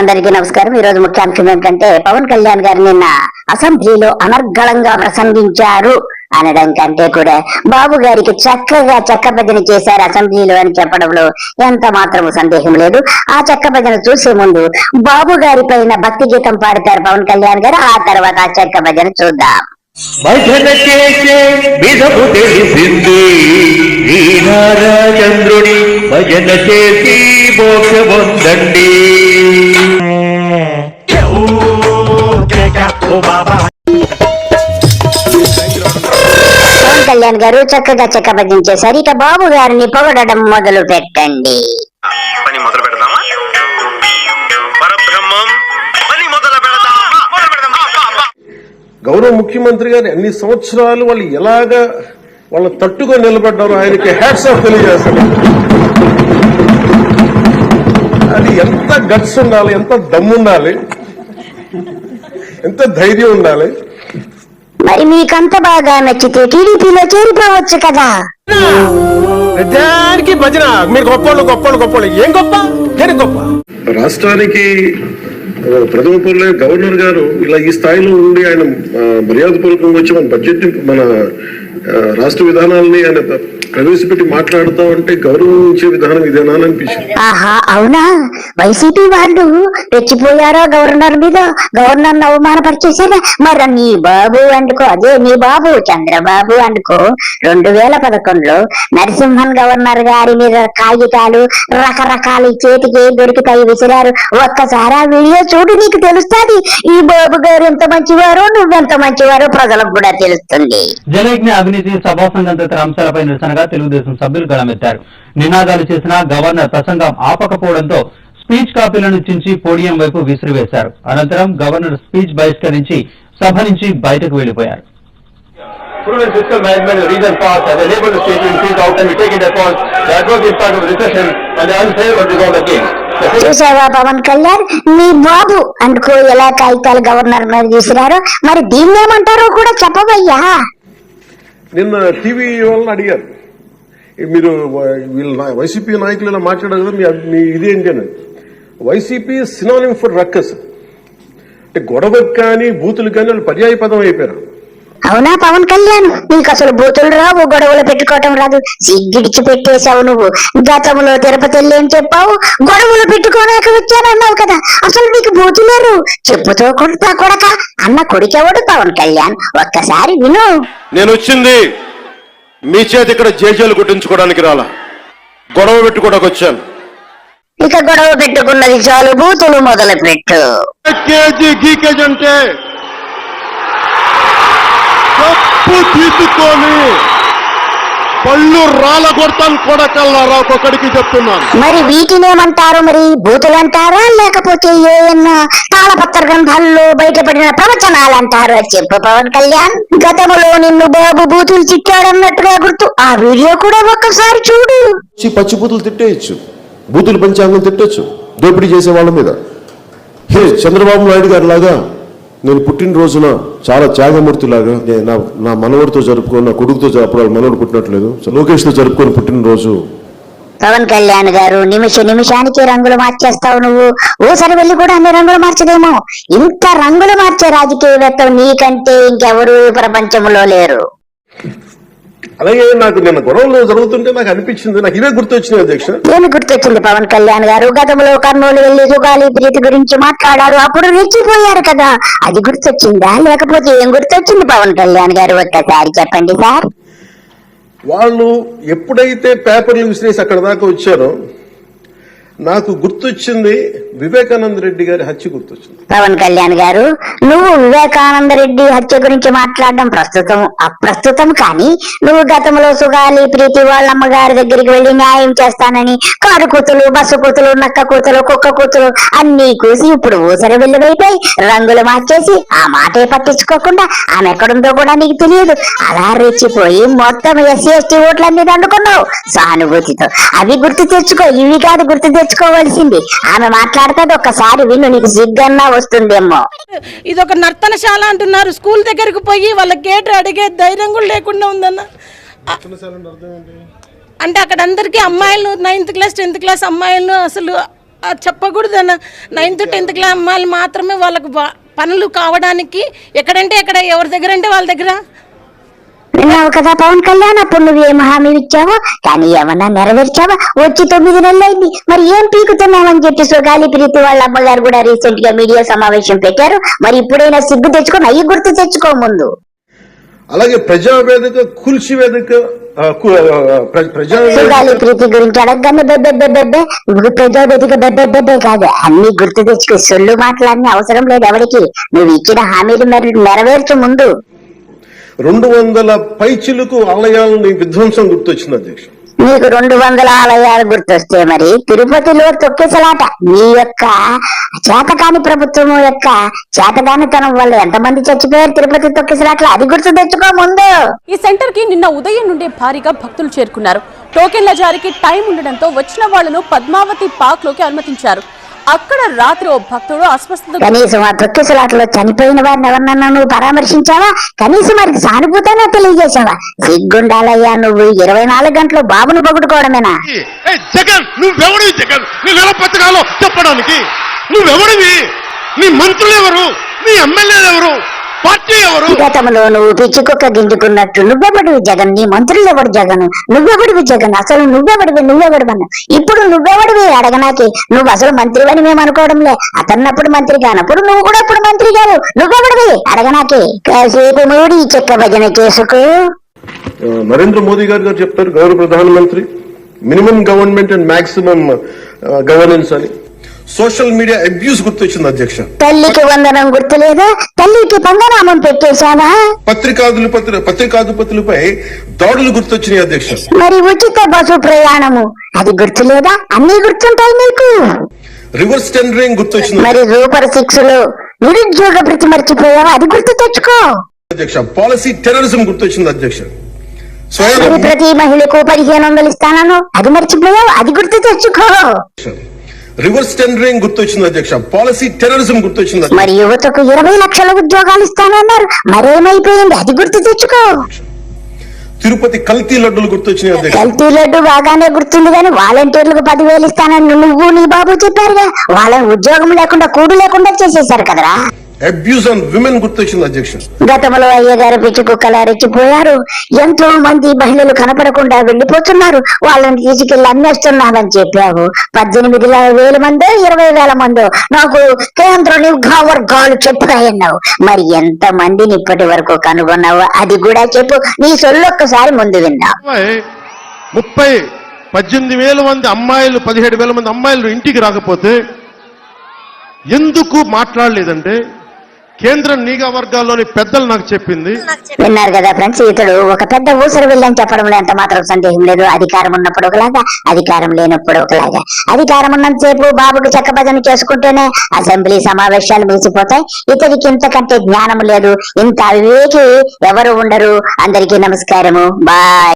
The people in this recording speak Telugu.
అందరికీ నమస్కారం. ఈ రోజు ముఖ్యాంశం ఏంటంటే పవన్ కళ్యాణ్ గారు నిన్న అసెంబ్లీలో అనర్గళంగా ప్రసంగించారు అనడం కంటే కూడా బాబు గారికి చక్కగా చెక్క భజన చేశారు అసెంబ్లీలో అని చెప్పడంలో ఎంత మాత్రము సందేహం లేదు. ఆ చెక్క భజన చూసే ముందు బాబు గారి పైన భక్తి గీతం పాడతారు పవన్ కళ్యాణ్ గారు. ఆ తర్వాత ఆ చెక్క భజన చూద్దాం. భజన చేసే విధము తెలిసింది. భజన చేసి మోక్ష పొందండి. కళ్యాణ్ గారు చక్కగా చెక్క భజన చేశారు ఇక బాబు గారిని పొగడడం మొదలు పెట్టండి. పని మొదలు పెడదామా? పరబ్రహ్మం పని మొదలు పెడదామా? మొదలు పెడదామా? అబ్బా, అబ్బా. గౌరవ ముఖ్యమంత్రి గారు అన్ని సంవత్సరాలు వాళ్ళు ఎలాగా వాళ్ళ తట్టుగా నిలబడ్డారు ఆయనకి హ్యాట్స్ ఆఫ్ తెలియజేస్తారు అది ఎంత గట్స్ ఉండాలి ఎంత దమ్ము ఉండాలి ఎంత ధైర్యం ఉండాలి? మరి మీకంత బాగా నచ్చితే టీడీపీలో చేరిపోవచ్చు కదా. ప్రజానికి భజన. మీరు గొప్పోళ్ళు గొప్పోళ్ళు గొప్పోళ్ళు. ఏం గొప్ప? నేను గొప్ప? రాష్ట్రానికి ప్రథమ పౌరులే గవర్నర్ గారు ఇలా ఈ స్థాయిలో ఉండి ఆయన మర్యాదపూర్వకంగా వచ్చి మన బడ్జెట్ మన రాష్ట్ర విధానాలని ఆయన ప్రవేశపెట్టి మాట్లాడుతూ ఉంటే గౌరవించే విధానం ఇదేనా అని అనిపించింది. ఆహా అవునా? వైసీపీ వాళ్ళు రెచ్చిపోయారో గవర్నర్ మీద? గవర్నర్ అవమానపరిచేసారా మరి నీ బాబు అనుకో అదే నీ బాబు చంద్రబాబు అనుకో రెండు వేల పదకొండులో నరసింహన్ గవర్నర్ గారి మీద కాగితాలు రకరకాల చేతికి దొరికితాయి విసిరారు. ఒక్కసారి ఆ వీడియో చూడు నీకు తెలుస్తుంది. ఈ బాబు గారు ఎంత మంచివారో నువ్వెంత మంచివారో ప్రజలకు కూడా తెలుస్తుంది. జలయజ్ఞ అవినీతి సభాసంఘం తదితర అంశాలపై నిరసనగా తెలుగుదేశం సభ్యులు గళమెత్తారు. నినాదాలు చేసిన గవర్నర్ ప్రసంగం ఆపకపోవడంతో స్పీచ్ కాపీలను చించి పోడియం వైపు విసిరివేశారు. అనంతరం గవర్నర్ స్పీచ్ బహిష్కరించి సభ నుంచి బయటకు వెళ్ళిపోయారు Prudent fiscal management of recent past has enabled the state to increase outcome to take into account the adverse impact of recession and the unfavorable result of gains. The చూసావా పవన్ కళ్యాణ్? మీ బాబు అనుకో ఎలా కాగితాలు గవర్నర్ మీద విసిరారో మరి దీన్ని ఏమంటారో కూడా చెప్పవయ్యా. నిన్న టీవీ వాళ్ళని అడిగారు. మీరు వీళ్ళ వైసీపీ నాయకులు ఇలా మాట్లాడారు కదా మీ ఇదేంటి అని వైసీపీ సినానిమ్ ఫర్ రక్కస్ అంటే గొడవకు కానీ బూతులు కానీ వాళ్ళు పర్యాయ పదం అయిపోయారు. అవునా పవన్ కళ్యాణ్? నీకు అసలు బూతులు రావు గొడవలు పెట్టుకోవటం రాదు. సిగ్గిడిచి పెట్టేశావు నువ్వు. గతంలో తిరుపతి వెళ్ళి ఏం చెప్పావు? గొడవలు పెట్టుకోలేక వచ్చానన్నావు కదా. అసలు నీకు బూతులేరు చెప్పుతో కొడతా కొడక అన్న కొడుకెవడు పవన్ కళ్యాణ్? ఒక్కసారి విను. నేను వచ్చింది. మీ చేతి ఇక్కడ జేజేలు కొట్టించుకోవడానికి రాలా. గొడవ పెట్టుకోవడానికి వచ్చాను. ఇక గొడవ పెట్టుకున్నది చాలు బూతులు మొదలు పెట్టు కేజీ గీకేజీ అంటే తప్పు తీసుకొని పళ్ళు రాల కొడతాను కొడకల్లారా ఒక్కొక్కడికి చెప్తున్నాను. మరి వీటినేమంటారు మరి? బూతులు అంటారా? లేకపోతే ఏమన్నా తాళపత్ర గ్రంథాల్లో బయటపడిన ప్రవచనాలు అంటారు? చెప్పు పవన్ కళ్యాణ్. గతంలో నిన్ను బాబు బూతులు చిక్కాడన్నట్టుగా గుర్తు. ఆ వీడియో కూడా ఒక్కసారి చూడు. పచ్చి బూతులు తిట్టేయచ్చు. బూతులు పంచాంగం తిట్టొచ్చు. దోపిడీ చేసే వాళ్ళ మీద. హే చంద్రబాబు నాయుడు గారి లాగా నేను పుట్టినరోజున చాలా త్యాగమూర్తిలాగా నా నా మనవడితో జరుపుకొని నా కొడుకుతో అప్పుడు మనవడు పుట్టినట్లేదు. సో లోకేష్తో జరుపుకొని పుట్టినరోజు. పవన్ కళ్యాణ్ గారు నిమిష నిమిషానికి రంగులు మార్చేస్తావు నువ్వు. ఓసారి వెళ్ళి కూడా అన్ని రంగులు మార్చదేమో ఇంత రంగులు మార్చే రాజకీయవేత్త నీకంటే ఇంకెవరు ప్రపంచంలో లేరు. అలాగే నాకు నిన్న గొడవలు జరుగుతుంటే నాకు అనిపించింది. నాకు ఇవే గుర్తొచ్చినాయి అధ్యక్ష. ఏమి గుర్తొచ్చింది పవన్ కళ్యాణ్ గారు? గతంలో కర్నూలు వెళ్ళి సుగాలి ప్రీతి గురించి మాట్లాడారు. అప్పుడు రెచ్చిపోయారు కదా. అది గుర్తొచ్చిందా? లేకపోతే ఏం గుర్తొచ్చింది పవన్ కళ్యాణ్ గారు? ఒక్కసారి చెప్పండి సార్. వాళ్ళు ఎప్పుడైతే పేపర్లు విసిరేసి అక్కడ దాకా వచ్చారో నాకు గుర్తొచ్చింది వివేకానంద రెడ్డి గారి హత్య గుర్తొచ్చింది. పవన్ కళ్యాణ్ గారు నువ్వు వివేకానంద రెడ్డి హత్య గురించి మాట్లాడడం ప్రస్తుతం అప్రస్తుతం కానీ నువ్వు గతంలో సుగాలి ప్రీతి వాళ్ళ అమ్మగారి దగ్గరికి వెళ్ళి న్యాయం చేస్తానని కారు కూతులు బస్సు కూతులు నక్క కూతులు కుక్క కూతులు అన్ని కూసి ఇప్పుడు ఊసరి వెళ్ళిపోయిపోయి రంగులు మార్చేసి ఆ మాటే పట్టించుకోకుండా ఆమె ఎక్కడుందో కూడా నీకు తెలియదు. అలా రెచ్చిపోయి మొత్తం ఎస్సీ ఎస్టీ ఓట్లన్నీ దండుకున్నావు. సానుభూతితో. అవి గుర్తు తెచ్చుకో ఇవి కాదు గుర్తు తెచ్చుకోవాల్సింది ఆమె మాట్లాడుతుంది ఒక్కసారి విను నీకు సిగ్గన్నా వస్తుందేమో. ఇది ఒక నర్తనశాల అంటున్నారు. స్కూల్ దగ్గరకు పోయి వాళ్ళ గేట్ అడిగే ధైర్యం కూడా లేకుండా ఉందన్న. అంటే అక్కడ అందరికీ అమ్మాయిలు నైన్త్ క్లాస్ టెన్త్ క్లాస్ అమ్మాయిలను అసలు చెప్పకూడదన్న. నైన్త్ టెన్త్ క్లాస్ అమ్మాయిలు మాత్రమే వాళ్ళకు పనులు కావడానికి ఎక్కడంటే ఎక్కడ ఎవరి దగ్గర అంటే వాళ్ళ దగ్గర. విన్నావు కదా పవన్ కళ్యాణ్? అప్పుడు నువ్వు ఏం హామీ ఇచ్చావో కానీ ఏమన్నా నెరవేర్చావా? వచ్చి తొమ్మిది నెలలైంది. మరి ఏం పీకుతున్నావని చెప్పి సుగాలి ప్రీతి వాళ్ళ అమ్మగారు కూడా రీసెంట్గా మీడియా సమావేశం పెట్టారు. మరి ఇప్పుడైనా సిగ్గు తెచ్చుకొని అయ్యి గుర్తు తెచ్చుకో ముందు. అలాగే ప్రజావేదిక కూల్చివేదిక ఆ, కు- ఆ, ప్ర- ప్రజావేదిక. సుగాలి ప్రీతి గురించి అడగగానే బెబ్బె బెబ్బె ప్రజావేదిక బెబ్బె బెబ్బే కాదు. అన్ని గుర్తు తెచ్చుకో. సొల్లు మాటలన్నీ అవసరం లేదు ఎవరికి. నువ్వు ఇచ్చిన హామీలు మరి నెరవేర్చు ముందు. రెండు వందల పైచిలకు ఆలయాలని విధ్వంసం గుర్తొచ్చింది అధ్యక్ష నీకు రెండు వందల ఆలయాలు గుర్తొస్తే మరి తిరుపతిలో తొక్కిసలాట. నీ యొక్క చేతకాని ప్రభుత్వం యొక్క చేతకానితనం వల్ల ఎంతమంది చచ్చిపోయారు తిరుపతి తొక్కిసలాట్లో? అది గుర్తు తెచ్చుకో ముందు. ఈ సెంటర్కి నిన్న ఉదయం నుండే భారీగా భక్తులు చేరుకున్నారు. టోకెన్ల జారీకి టైం ఉండడంతో వచ్చిన వాళ్ళను పద్మావతి పార్క్లోకి అనుమతించారు. అక్కడ రాత్రి ఓ భక్తుడు అస్వస్థత కనీసం ఆ తొక్కిసలాటలో చనిపోయిన వారిని ఎవరినన్నా నువ్వు పరామర్శించావా? కనీసం వారికి సానుభూతైనా తెలియజేశావా? సిగ్గుండాలయ్యా నువ్వు ఇరవై నాలుగు గంటలు బాబును పొగుడుకోవడమేనా? జగన్ నువ్వెవడివి జగన్? నేను ఎలా బతకాలో చెప్పడానికి. నువ్వెవడివి? నీ మంత్రులు ఎవరు నీ ఎమ్మెల్యేలు ఎవరు గతంలో నువ్వు పిచ్చి కుక్క గింజుకున్నట్టు నువ్వెవడివి జగన్? నీ మంత్రులు ఎవడు జగన్? నువ్వెవడివి జగన్? అసలు నువ్వెవడివి? నువ్వెవడివన్నా ఇప్పుడు నువ్వెవడివి? అడగనాకి. నువ్వు అసలు మంత్రివని మేము అనుకోవడంలే. అతన్నప్పుడు మంత్రి కానప్పుడు నువ్వు కూడా ఇప్పుడు మంత్రి కాదు. నువ్వెవడివి? అడగనాకి. కాసేపు మూడి చెక్క భజన చేసుకో. ఆ, నరేంద్ర మోదీ గారు గారు చెప్తారు గౌరవ ప్రధానమంత్రి. Minimum government and maximum governance అని. సోషల్ మీడియా అబ్యూస్ గుర్తొచ్చింది అధ్యక్ష. తల్లికి వందనం గుర్తులేదా తల్లికి పంగనామం పెట్టేశానా పత్రికాదులు పత్రి పత్రికాధిపతులపై దాడులు గుర్తొచ్చినాయి అధ్యక్ష. మరి ఉచిత బస్సు ప్రయాణము అది గుర్తులేదా? అన్ని గుర్తుంటాయి నీకు? రివర్స్ టెండరింగ్ గుర్తొచ్చింది. మరి సూపర్ సిక్స్లో నిరుద్యోగ భృతి మర్చిపోయావా? అది గుర్తు తెచ్చుకో. అధ్యక్ష పాలసీ టెర్రరిజం గుర్తొచ్చింది అధ్యక్ష. ప్రతి మహిళకు పదిహేను వందలు ఇస్తానను అది మర్చిపోయావు? అది గుర్తు తెచ్చుకో. రివర్స్ టెండరింగ్ గుర్తొచ్చింది అధ్యక్ష. పాలసీ టెర్రరిజం గుర్తొచ్చింది. మరి యువతకు ఇరవై లక్షల ఉద్యోగాలు ఇస్తానన్నారు. మరేమైపోయింది? అది గుర్తు తెచ్చుకో. తిరుపతి కల్తీ లడ్డులు గుర్తొచ్చినాయి అధ్యక్ష. కల్తీ లడ్డు బాగానే గుర్తుంది కానీ వాలంటీర్లకు పదివేలు ఇస్తానని నువ్వు నీ బాబు చెప్పారుగా. వాళ్ళని ఉద్యోగం లేకుండా కూడు లేకుండా చేసేశారు కదరా. అబ్యూస్ ఆన్ విమెన్ గుర్తొచ్చింది అధ్యక్ష గతంలో అయ్యగారు పిచ్చి కుక్కలా రెచ్చిపోయారు ఎంతో మంది మహిళలు కనపడకుండా వెళ్ళిపోతున్నారు వాళ్ళని తీసుకెళ్ళి అమ్మేస్తున్నామని చెప్పావు. పద్దెనిమిది వేల మందో ఇరవై వేల మందో నాకు కేంద్ర నిఘా వర్గాలు చెప్పాయన్నావు. మరి ఎంత మందిని ఇప్పటి వరకు కనుగొన్నావు అది కూడా చెప్పు. నీ సొల్లొక్కసారి ముందు విన్నా. ముప్పై పద్దెనిమిది వేల మంది అమ్మాయిలు పదిహేడు వేల మంది అమ్మాయిలు ఇంటికి రాకపోతే ఎందుకు మాట్లాడలేదంటే కేంద్ర నిఘా వర్గాల్లోని పెద్దలు నాకు చెప్పింది. విన్నారు కదా ఫ్రెండ్స్ ఇతడు ఒక పెద్ద ఊసరు వెళ్ళని చెప్పడంలో ఎంత మాత్రం సందేహం లేదు. అధికారం ఉన్నప్పుడు ఒకలాగా అధికారం లేనప్పుడు ఒకలాగా. అధికారం ఉన్నంతసేపు బాబుకు చెక్క భజన చేసుకుంటూనే అసెంబ్లీ సమావేశాలు ముగిసిపోతాయి. ఇతడికి ఇంతకంటే జ్ఞానం లేదు. ఇంత అవివేకి ఎవరు ఉండరు? అందరికీ నమస్కారము. బాయ్.